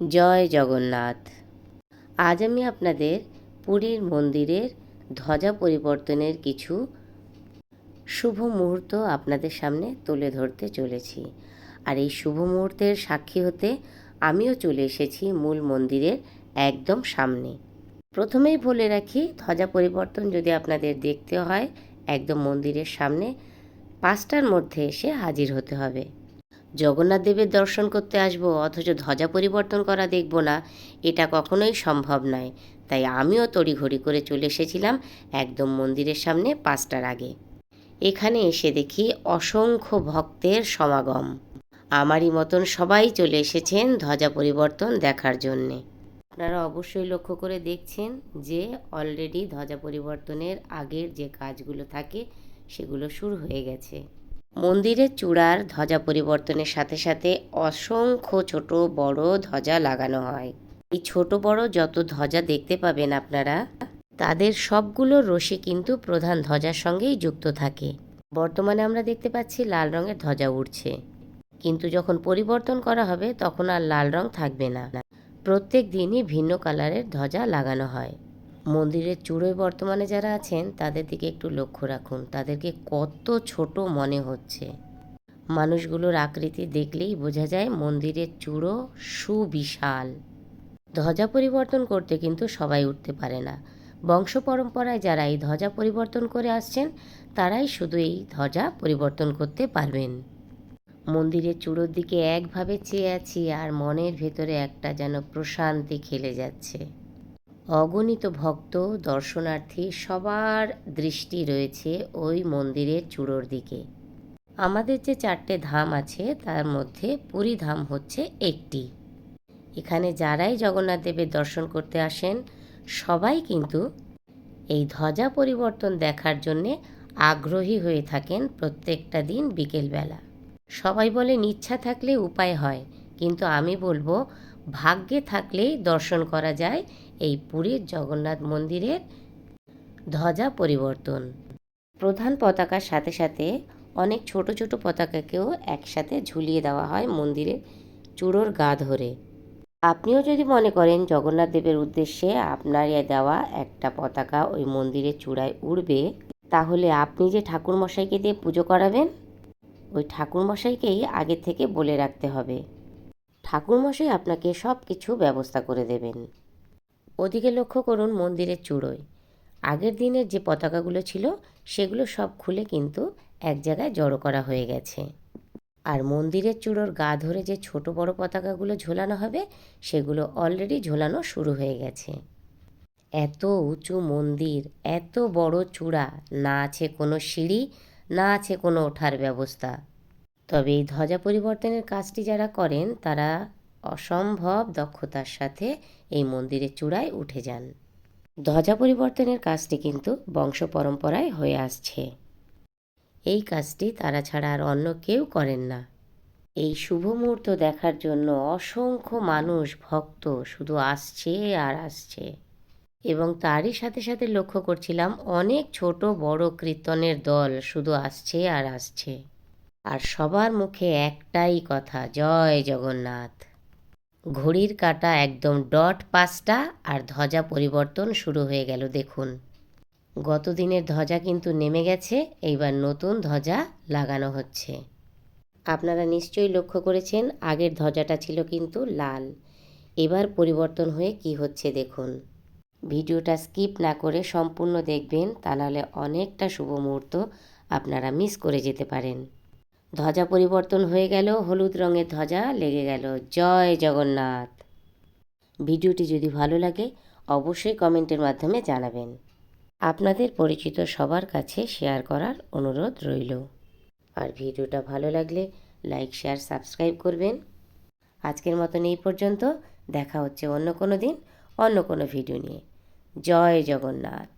জয় জগন্নাথ। আজ আমি আপনাদের পুরীর মন্দিরের ধ্বজা পরিবর্তনের কিছু শুভ মুহূর্ত আপনাদের সামনে তুলে ধরতে চলেছি। আর এই শুভ মুহূর্তের সাক্ষী হতে আমিও চলে এসেছি মূল মন্দিরের একদম সামনে। প্রথমেই বলে রাখি, ধ্বজা পরিবর্তন যদি আপনাদের দেখতে হয়, একদম মন্দিরের সামনে, পাঁচটার মধ্যে এসে হাজির হতে হবে। জগন্নাথ দেবের দর্শন করতে আসব, অথচ ধ্বজা পরিবর্তন করা দেখব না, এটা কখনোই সম্ভব নয়। তাই আমিও তড়িঘড়ি করে চলে এসেছিলাম একদম মন্দিরের সামনে পাঁচটার আগে। এখানে এসে দেখি অসংখ্য ভক্তের সমাগম। আমারই মতন সবাই চলে এসেছেন ধ্বজা পরিবর্তন দেখার জন্যে। আপনারা অবশ্যই লক্ষ্য করে দেখছেন যে অলরেডি ধ্বজা পরিবর্তনের আগের যে কাজগুলো থাকে, সেগুলো শুরু হয়ে গেছে। মন্দিরের চূড়ার ধ্বজা পরিবর্তনের সাথে সাথে অসংখ্য ছোট বড় ধ্বজা লাগানো হয়। এই ছোট বড় যত ধ্বজা দেখতে পাবেন আপনারা, তাদের সবগুলো রশি কিন্তু প্রধান ধ্বজার সঙ্গেই যুক্ত থাকে। বর্তমানে আমরা দেখতে পাচ্ছি লাল রঙের ধ্বজা উঠছে কিন্তু যখন পরিবর্তন করা হবে, তখন আর লাল রং থাকবে না। প্রত্যেক দিনই ভিন্ন কালারের ধ্বজা লাগানো হয়। মন্দিরের চূড়োয় বর্তমানে যারা আছেন, তাদের দিকে একটু লক্ষ্য রাখুন। তাদেরকে কত ছোট মনে হচ্ছে। মানুষগুলোর আকৃতি দেখলেই বোঝা যায় মন্দিরের চূড়ো সুবিশাল। ধ্বজা পরিবর্তন করতে কিন্তু সবাই উঠতে পারে না। বংশ পরম্পরায় যারা এই ধ্বজা পরিবর্তন করে আসছেন, তারাই শুধু এই ধ্বজা পরিবর্তন করতে পারবেন। মন্দিরের চূড়োর দিকে একভাবে চেয়ে আছি আর মনের ভেতরে একটা যেন প্রশান্তি খেলে যাচ্ছে। অগণিত ভক্ত, দর্শনার্থী, সবার দৃষ্টি রয়েছে ওই মন্দিরের চূড়োর দিকে। আমাদের যে চারটে ধাম আছে, তার মধ্যে পুরী ধাম হচ্ছে একটি। এখানে যারাই জগন্নাথ দেবের দর্শন করতে আসেন, সবাই কিন্তু এই ধ্বজা পরিবর্তন দেখার জন্যে আগ্রহী হয়ে থাকেন প্রত্যেকটা দিন বিকেলবেলা। সবাই বলেন, ইচ্ছা থাকলে উপায় হয়। কিন্তু আমি বলব, ভাগ্যে থাকলেই দর্শন করা যায় এই পুরীর জগন্নাথ মন্দিরের ধ্বজা পরিবর্তন। প্রধান পতাকার সাথে সাথে অনেক ছোট ছোট পতাকাকেও একসাথে ঝুলিয়ে দেওয়া হয় মন্দিরের চূড়োর গা ধরে। আপনিও যদি মনে করেন জগন্নাথ দেবের উদ্দেশ্যে আপনার দেওয়া একটা পতাকা ওই মন্দিরের চূড়ায় উড়বে, তাহলে আপনি যে ঠাকুরমশাইকে দিয়ে পুজো করাবেন, ওই ঠাকুরমশাইকেই আগে থেকে বলে রাখতে হবে। ঠাকুরমশাই আপনাকে সব কিছু ব্যবস্থা করে দেবেন। ওদিকে লক্ষ্য করুন মন্দিরের চূড়োয়। আগের দিনের যে পতাকাগুলো ছিল, সেগুলো সব খুলে কিন্তু এক জায়গায় জড়ো করা হয়ে গেছে। আর মন্দিরের চূড়োর গা ধরে যে ছোট বড় পতাকাগুলো ঝোলানো হবে, সেগুলো অলরেডি ঝোলানো শুরু হয়ে গেছে। এত উঁচু মন্দির, এত বড় চূড়া, না আছে কোনো সিঁড়ি, না আছে কোনো ওঠার ব্যবস্থা। তবে এই ধ্বজা পরিবর্তনের কাজটি যারা করেন, তারা অসম্ভব দক্ষতার সাথে এই মন্দিরের চূড়ায় উঠে যান। ধ্বজা পরিবর্তনের কাজটি কিন্তু বংশ পরম্পরায় হয়ে আসছে। এই কাজটি তারা ছাড়া আর অন্য কেউ করেন না। এই শুভ মুহূর্ত দেখার জন্য অসংখ্য মানুষ, ভক্ত শুধু আসছে আর আসছে। এবং তারই সাথে সাথে লক্ষ্য করছিলাম অনেক ছোট বড় কীর্তনের দল শুধু আসছে আর আসছে। আর সবার মুখে একটাই কথা, জয় জগন্নাথ। ঘড়ির কাটা একদম ডট পাঁচটা আর ধ্বজা পরিবর্তন শুরু হয়ে গেল, দেখুন। গত দিনের ধ্বজা কিন্তু নেমে গেছে, এইবার নতুন ধ্বজা লাগানো হচ্ছে। আপনারা নিশ্চয়ই লক্ষ্য করেছেন, আগের ধ্বজাটা ছিল কিন্তু লাল। এবার পরিবর্তন হয়ে কি হচ্ছে, দেখুন। ভিডিওটা স্কিপ না করে সম্পূর্ণ দেখবেন, তা নাহলে অনেকটা শুভ মুহূর্ত আপনারা মিস করে যেতে পারেন। ধ্বজা পরিবর্তন হয়ে গেল, হলুদ রঙের ধ্বজা লেগে গেল। জয় জগন্নাথ। ভিডিওটি যদি ভালো লাগে, অবশ্যই কমেন্টের মাধ্যমে জানাবেন। আপনাদের পরিচিত সবার কাছে শেয়ার করার অনুরোধ রইল। আর ভিডিওটা ভালো লাগলে লাইক, শেয়ার, সাবস্ক্রাইব করবেন। আজকের মতন এই পর্যন্ত। দেখা হচ্ছে অন্য কোনো দিন, অন্য কোনো ভিডিও নিয়ে। জয় জগন্নাথ।